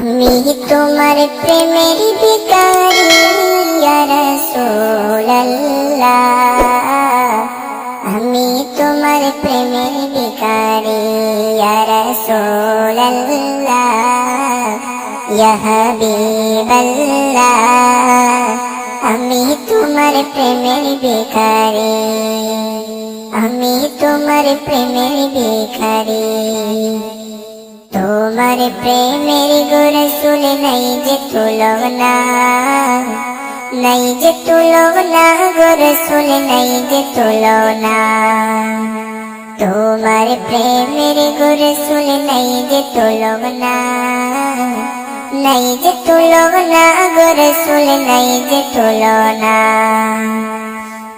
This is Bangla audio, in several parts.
আমি তোমার প্রেমের বিকারি রসোল্লাহ আমি তোমার প্রেমের বিকারি রসোল্লাহ হাবিবাল্লাহ। আমি তোমার প্রেমের বিকারি আমি তোমার প্রেমের বিকারি তোমার প্রেমের গোরসুল নাই যে তুলনা। নাই যে তুলনা গোরসুল নাই যে তুলনা। তোমার প্রেমের গোরসুল নাই যে তুলনা। নাই যে তুলনা গোরসুল নাই যে তুলনা।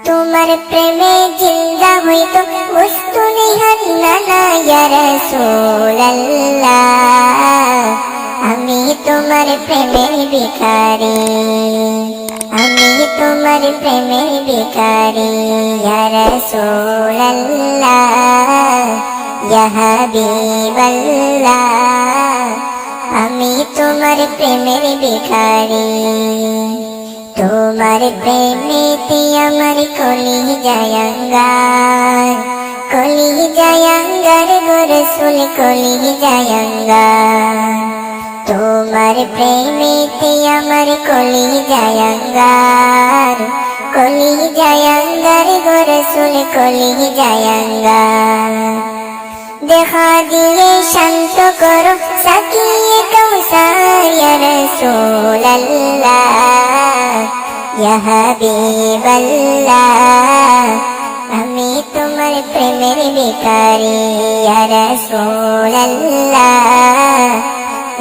তোমার প্রেমে জিন্দা হইতো, বস্তু নিহান্না রসোল্লাহ আমি তোমার প্রেমের বিকারি আমি তোমার প্রেমের বিকারি হাবিবাল্লাহ। আমি তোমার প্রেমের বিকারি তোমার প্রেমেতে আমার কলি জায়ঙ্গার কলি জায়ঙ্গার গোরসুল কলি জায়ঙ্গার তোমার প্রেমেতে আমার কলি জায়ঙ্গার কলি জায়ঙ্গার গোরসুল কলি জায়ঙ্গার দেখা দিয়ে শান্ত করো, সাকিয়ে কৌসার রসোল্লাহ হাবিবাল্লাহ। আমি তোমার প্রেমের বিকারি রসোল্লাহ হাবিবাল্লাহ